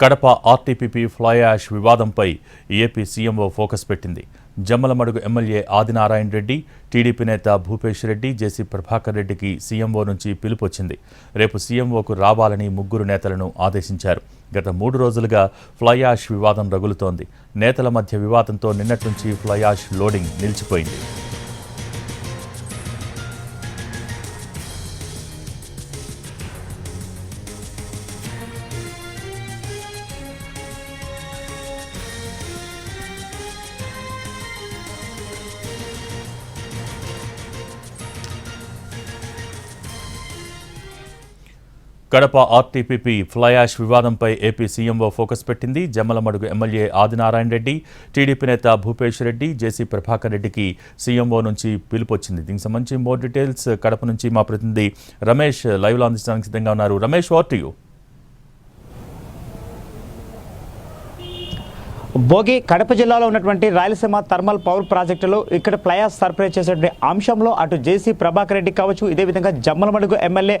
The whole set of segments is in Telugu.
కడప ఆర్టీపీపీ ఫ్లై యాష్ వివాదంపై ఏపీ సీఎంఓ ఫోకస్ పెట్టింది. జమ్మలమడుగు ఎమ్మెల్యే ఆదినారాయణ రెడ్డి టీడీపీ నేత భూపేష్ రెడ్డి జేసీ ప్రభాకర్ రెడ్డికి సీఎంఓ నుంచి పిలుపొచ్చింది. రేపు సీఎంఓకు రావాలని ముగ్గురు నేతలను ఆదేశించారు. గత మూడు రోజులుగా ఫ్లై యాష్ వివాదం రగులుతోంది. నేతల మధ్య వివాదంతో నిన్నటి నుంచి ఫ్లై యాష్ లోడింగ్ నిలిచిపోయింది. కడప ఆర్టీపీపీ ఫ్లై యాష్ వివాదంపై ఏపీ సీఎంఓ ఫోకస్ పెట్టింది. జమ్మలమడుగు ఎమ్మెల్యే ఆదినారాయణ రెడ్డి టీడీపీ నేత భూపేష్ రెడ్డి జేసీ ప్రభాకర్ రెడ్డికి సీఎంఓ నుంచి పిలుపొచ్చింది. దీనికి సంబంధించి మోర్ డీటెయిల్స్ కడప నుంచి మా ప్రతినిధి రమేష్ లైవ్లో అందించడానికి సిద్ధంగా ఉన్నారు. రమేష్ వాట్ యూ భోగి కడప జిల్లాలో ఉన్నటువంటి రాయలసీమ థర్మల్ పవర్ ప్రాజెక్టులో ఇక్కడ ప్లయాస్ సర్ప్రైజ్ చేసేటువంటి అంశంలో అటు జేసీ ప్రభాకర్ రెడ్డి కావచ్చు ఇదే విధంగా జమ్మలమడుగు ఎమ్మెల్యే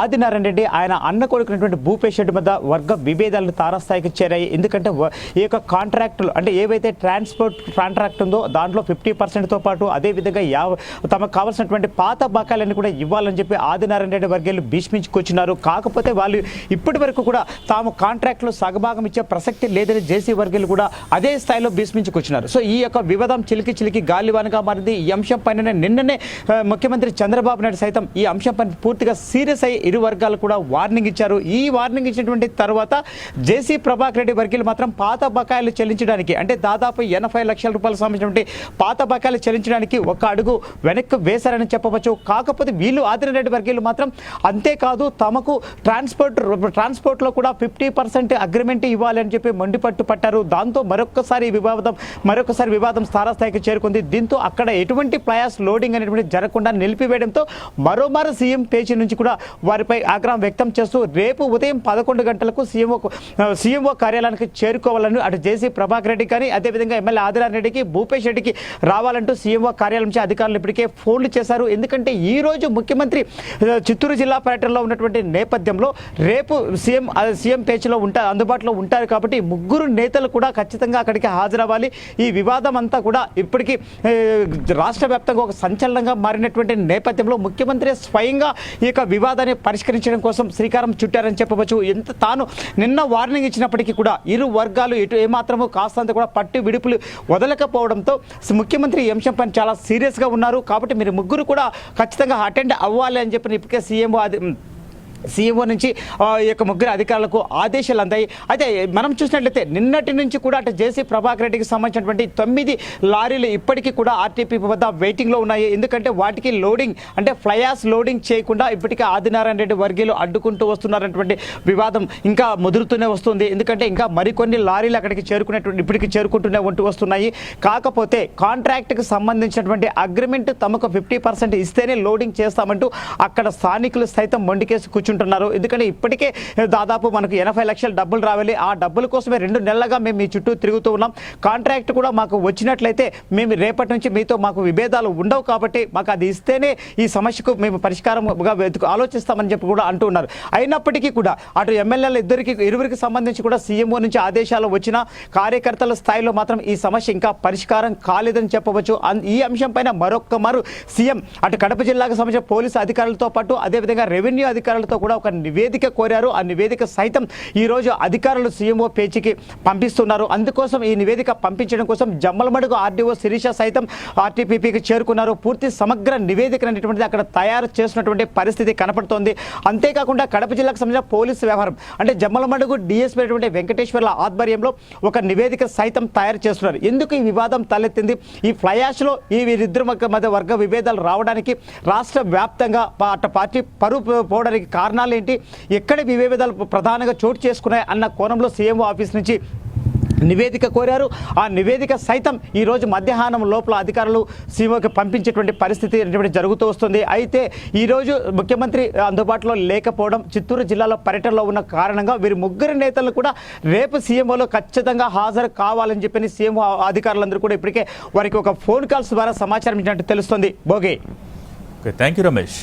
ఆదినారాయణ రెడ్డి ఆయన అన్న కొడుకున్నటువంటి భూపేష్ రెడ్డి మధ్య వర్గ విభేదాలు తారాస్థాయికి చేరాయి. ఎందుకంటే ఈ యొక్క కాంట్రాక్టులు అంటే ఏవైతే ట్రాన్స్పోర్ట్ కాంట్రాక్ట్ ఉందో దాంట్లో ఫిఫ్టీ పర్సెంట్తో పాటు అదే విధంగా యావ తమకు కావాల్సినటువంటి పాత బకాయిలన్నీ కూడా ఇవ్వాలని చెప్పి ఆదినారాయణ రెడ్డి వర్గాలు భీష్మించుకొచ్చినారు. కాకపోతే వాళ్ళు ఇప్పటి వరకు కూడా తాము కాంట్రాక్ట్లో సగభాగం ఇచ్చే ప్రసక్తి లేదని జేసీ వర్గాలు కూడా అదే స్థాయిలో భీష్మించుకొచ్చినారు. సో ఈ యొక్క వివాదం చిలికి చిలికి గాలివానగా మారింది. ఈ అంశం పైన నిన్ననే ముఖ్యమంత్రి చంద్రబాబు నాయుడు సైతం ఈ అంశం పైన పూర్తిగా సీరియస్ అయ్యి ఇరు వర్గాలు కూడా వార్నింగ్ ఇచ్చారు. ఈ వార్నింగ్ ఇచ్చినటువంటి తర్వాత జేసీ ప్రభాకర్ రెడ్డి వర్గీలు మాత్రం పాత బకాయిలు చెల్లించడానికి అంటే దాదాపు ఎనభై లక్షల రూపాయలు సంబంధించినటువంటి పాత బకాయిలు చెల్లించడానికి ఒక అడుగు వెనక్కి వేశారని చెప్పవచ్చు. కాకపోతే వీళ్ళు ఆదిరెడ్డి వర్గీయులు మాత్రం అంతేకాదు తమకు ట్రాన్స్పోర్ట్ ట్రాన్స్పోర్ట్లో కూడా ఫిఫ్టీ పర్సెంట్ అగ్రిమెంట్ ఇవ్వాలని చెప్పి మండిపట్టు పట్టారు. దాంతో మరొకసారి వివాదం మరొకసారి వివాదం తారాస్థాయికి చేరుకుంది. దీంతో అక్కడ ఎటువంటి ప్లయాస్ లోడింగ్ అనేటువంటి జరగకుండా నిలిపివేయడంతో మరోమారు సీఎం పేజీ నుంచి కూడా వారిపై ఆగ్రహం వ్యక్తం చేస్తూ రేపు ఉదయం పదకొండు గంటలకు సీఎంఓ సీఎంఓ కార్యాలయానికి చేరుకోవాలని అటు జేసీ ప్రభాకర్ రెడ్డి కానీ అదేవిధంగా ఎమ్మెల్యే ఆదినారాయణ రెడ్డికి భూపేష్ రెడ్డికి రావాలంటూ సీఎంఓ కార్యాలయం నుంచి అధికారులు ఇప్పటికే ఫోన్లు చేశారు. ఎందుకంటే ఈ రోజు ముఖ్యమంత్రి చిత్తూరు జిల్లా పర్యటనలో ఉన్నటువంటి నేపథ్యంలో రేపు సీఎం సీఎం పేజీలో ఉంటారు అందుబాటులో ఉంటారు కాబట్టి ముగ్గురు నేతలు కూడా ఖచ్చితంగా అక్కడికి హాజరవ్వాలి. ఈ వివాదం అంతా కూడా ఇప్పటికీ రాష్ట్ర వ్యాప్తంగా ఒక సంచలనంగా మారినటువంటి నేపథ్యంలో ముఖ్యమంత్రి స్వయంగా ఈ యొక్క వివాదాన్ని పరిష్కరించడం కోసం శ్రీకారం చుట్టారని చెప్పవచ్చు. ఎంత తాను నిన్న వార్నింగ్ ఇచ్చినప్పటికీ కూడా ఇరు వర్గాలు ఎటు ఏమాత్రమూ కాస్తంత కూడా పట్టు విడుపులు వదలకపోవడంతో ముఖ్యమంత్రి ఈ అంశంపై చాలా సీరియస్గా ఉన్నారు. కాబట్టి మీరు ముగ్గురు కూడా ఖచ్చితంగా అటెండ్ అవ్వాలి అని చెప్పి ఇప్పటికే సీఎంఓ అది సీఎంఓ నుంచి ఈ యొక్క ముగ్గురు అధికారులకు ఆదేశాలు అందాయి. అయితే మనం చూసినట్లయితే నిన్నటి నుంచి కూడా అటు జేసీ ప్రభాకర్ రెడ్డికి సంబంధించినటువంటి తొమ్మిది లారీలు ఇప్పటికీ కూడా ఆర్టీపీ వద్ద వెయిటింగ్లో ఉన్నాయి. ఎందుకంటే వాటికి లోడింగ్ అంటే ఫ్లయాస్ లోడింగ్ చేయకుండా ఇప్పటికే ఆదినారాయణ రెడ్డి వర్గీయులు అడ్డుకుంటూ వస్తున్నారన్నటువంటి వివాదం ఇంకా ముదురుతూనే వస్తుంది. ఎందుకంటే ఇంకా మరికొన్ని లారీలు అక్కడికి చేరుకునేటువంటి ఇప్పటికి చేరుకుంటూనే ఉంటూ వస్తున్నాయి. కాకపోతే కాంట్రాక్ట్కి సంబంధించినటువంటి అగ్రిమెంట్ తమకు ఫిఫ్టీ పర్సెంట్ ఇస్తేనే లోడింగ్ చేస్తామంటూ అక్కడ స్థానికులు సైతం మొండికేసి కూర్చుంటున్నారు ఎందుకంటే ఇప్పటికే దాదాపు మనకు ఎనభై లక్షల డబ్బులు రావాలి. ఆ డబ్బుల కోసమే రెండు నెలలుగా మేము మీ చుట్టూ తిరుగుతూ ఉన్నాం. కాంట్రాక్ట్ కూడా మాకు వచ్చినట్లయితే మేము రేపటి నుంచి మీతో మాకు విభేదాలు ఉండవు కాబట్టి మాకు అది ఇస్తేనే ఈ సమస్యకు మేము పరిష్కారంగా వెతుకు ఆలోచిస్తామని చెప్పి కూడా అంటూ ఉన్నారు. అయినప్పటికీ కూడా అటు ఎమ్మెల్యేల ఇద్దరికి ఇరువురికి సంబంధించి కూడా సీఎంఓ నుంచి ఆదేశాలు వచ్చిన కార్యకర్తల స్థాయిలో మాత్రం ఈ సమస్య ఇంకా పరిష్కారం కాలేదని చెప్పవచ్చు. ఈ అంశం పైన మరొక్క మరు సీఎం అటు కడప జిల్లాకు సంబంధించిన పోలీసు అధికారులతో పాటు అదేవిధంగా రెవెన్యూ అధికారులతో కూడా ఒక నివేదిక కోరారు. ఆ నివేదిక సైతం ఈ రోజు అధికారులు సీఎంఓ పేజీకి పంపిస్తున్నారు. అందుకోసం ఈ నివేదిక పంపించడం కోసం జమ్మలమడుగు ఆర్డీఓ శిరీష సైతం ఆర్టీపీపీకి చేరుకున్నారు. పూర్తి సమగ్ర నివేదిక అనేటువంటిది అక్కడ తయారు చేసినటువంటి పరిస్థితి కనపడుతోంది. అంతేకాకుండా కడప జిల్లాకు సంబంధించిన పోలీసు వ్యవహారం. అంటే జమ్మలమడుగు డిఎస్పీ అయినటువంటి వెంకటేశ్వర్ల ఆధ్వర్యంలో ఒక నివేదిక సైతం తయారు చేస్తున్నారు. ఎందుకు ఈ వివాదం తలెత్తింది? ఈ ఫ్లయాష్లో ఈ వీరిద్దరు మధ్య మధ్య వర్గ విభేదాలు రావడానికి రాష్ట్ర వ్యాప్తంగా పా- పార్టీ పరువు పోవడానికి కారణాలు ఏంటి ఎక్కడ ఈ ప్రధానంగా చోటు చేసుకున్నాయి అన్న కోణంలో సీఎంఓ ఆఫీస్ నుంచి నివేదిక కోరారు. ఆ నివేదిక సైతం ఈ రోజు మధ్యాహ్నం లోపల అధికారులు సీఎంకి పంపించేటువంటి పరిస్థితి అనేటువంటి జరుగుతూ వస్తుంది. అయితే ఈరోజు ముఖ్యమంత్రి అందుబాటులో లేకపోవడం చిత్తూరు జిల్లాలో పర్యటనలో ఉన్న కారణంగా వీరి ముగ్గురు నేతలు కూడా రేపు సీఎంఓలో ఖచ్చితంగా హాజరు కావాలని చెప్పి సీఎంఓ అధికారులందరూ కూడా ఇప్పటికే వారికి ఒక ఫోన్ కాల్స్ ద్వారా సమాచారం ఇచ్చినట్టు తెలుస్తుంది. భోగి. Thank you Ramesh